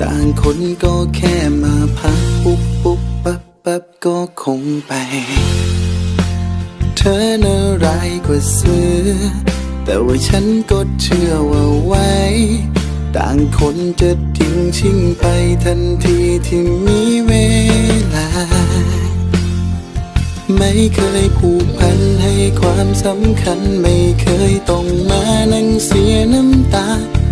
ต่างคนก็แค่มาพักปุ๊บปุ๊บปั๊บปั๊บก็คงไป เธอน่าร้ายกว่าเสือแต่ว่าฉันก็เชื่อว่าไว้ ต่างคนจะทิ้งชิงไปทันทีที่มีเวลา ไม่เคยผูกพันให้ความสำคัญ ไม่เคยต้องมานั่งเสียน้ำตา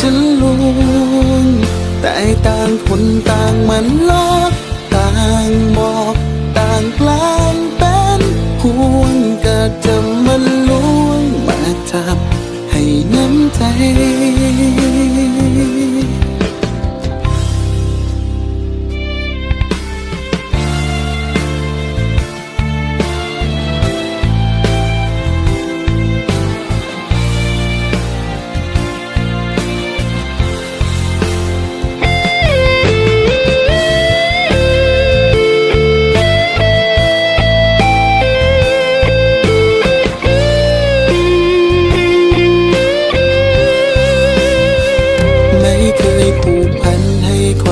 จะลวงแต่ต่างคนต่างมันลอกต่างบอกต่างแกลางเป็นห่วงก็จะมันลวงมาจับให้น้ำใจ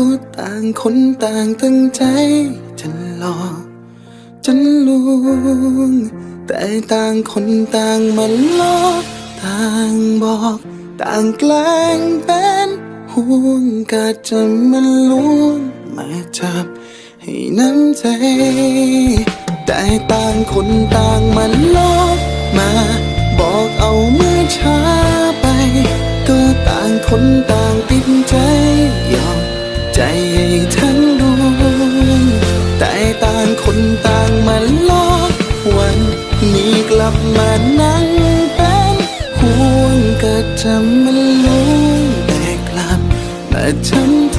ก็ต่างคนต่างตั้งใจจะหลอกจะลวง แต่ต่างคนต่างมันลอกต่างบอก ต่างแกล้งเป็นห่วงก็จะมันลวงมาจับให้น้ำใจ แต่ต่างคนต่างมันลอกมา บอกเอาเมื่อช้าไป ก็ต่างคนต่างติดใจ จะมันลวงแต่กลับมาทำใจ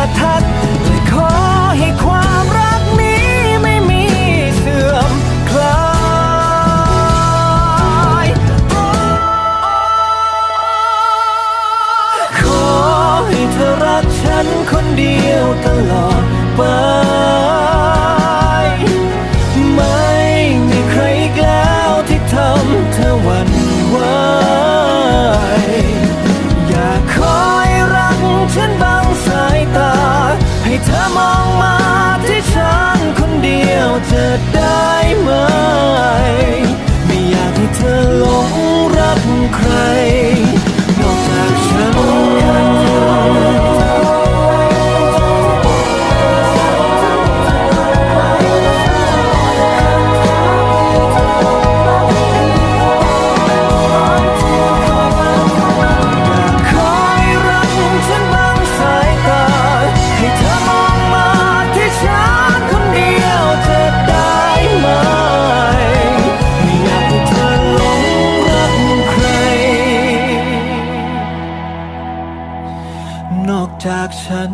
ฉัน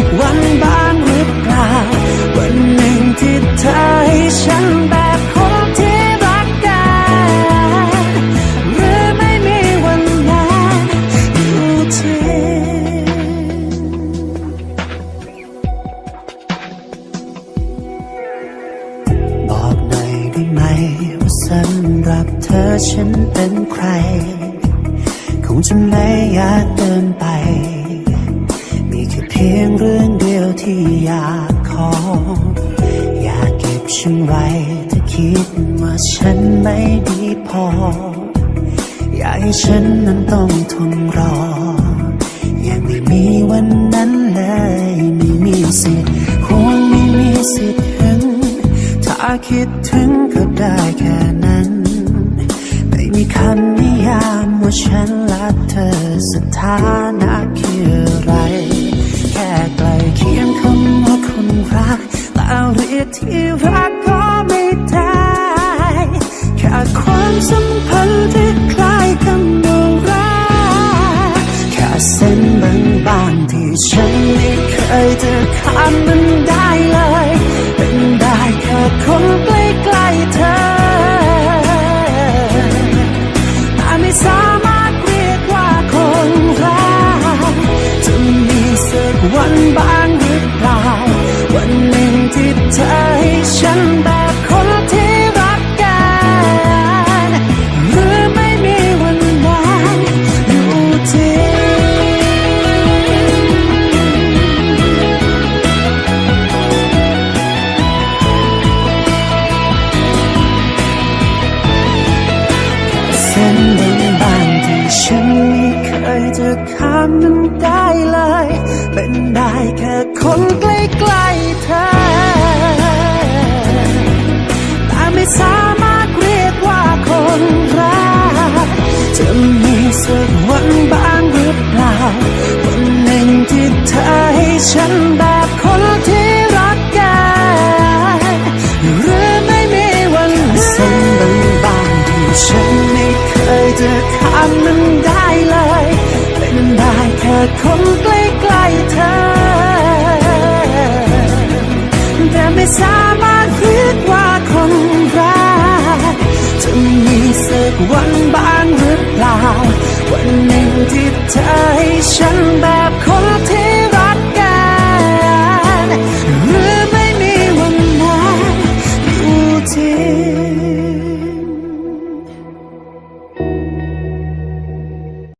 กวันบ้างหรือเปล่า วันหนึ่งที่เธอให้ฉันแบ คิดว่าฉันไม่ดีพอ อยากให้ฉันนั้นต้องทนรอ ยังไม่มีวันนั้นเลย ไม่มีสิทธิ์คงไม่มีสิทธิ์ถึง ถ้าคิดถึงก็ได้แค่นั้น ไม่มีคำนิยามว่าฉันรักเธอสถานะคืออะไร แค่ใกลเคียงคำว่าคนรักแต่เรียกที่รักก็ สัมพันธ์ที่คล้ายกันโบราณแค่เส้นบางๆที่ฉันไม่เคยจะข้ามมัน ฉันแบบคนที่รักกันหรือไม่มีวันเส้นบางที่ฉันไม่เคยจะข้ามมันได้เลย เป็นได้แค่คนใกล้ๆเธอ แต่ไม่สามารถเรียกว่าคนรักจะมีสักวันบ้างหรือเปล่า วันหนึ่งที่เธอให้ฉันแบบคนที่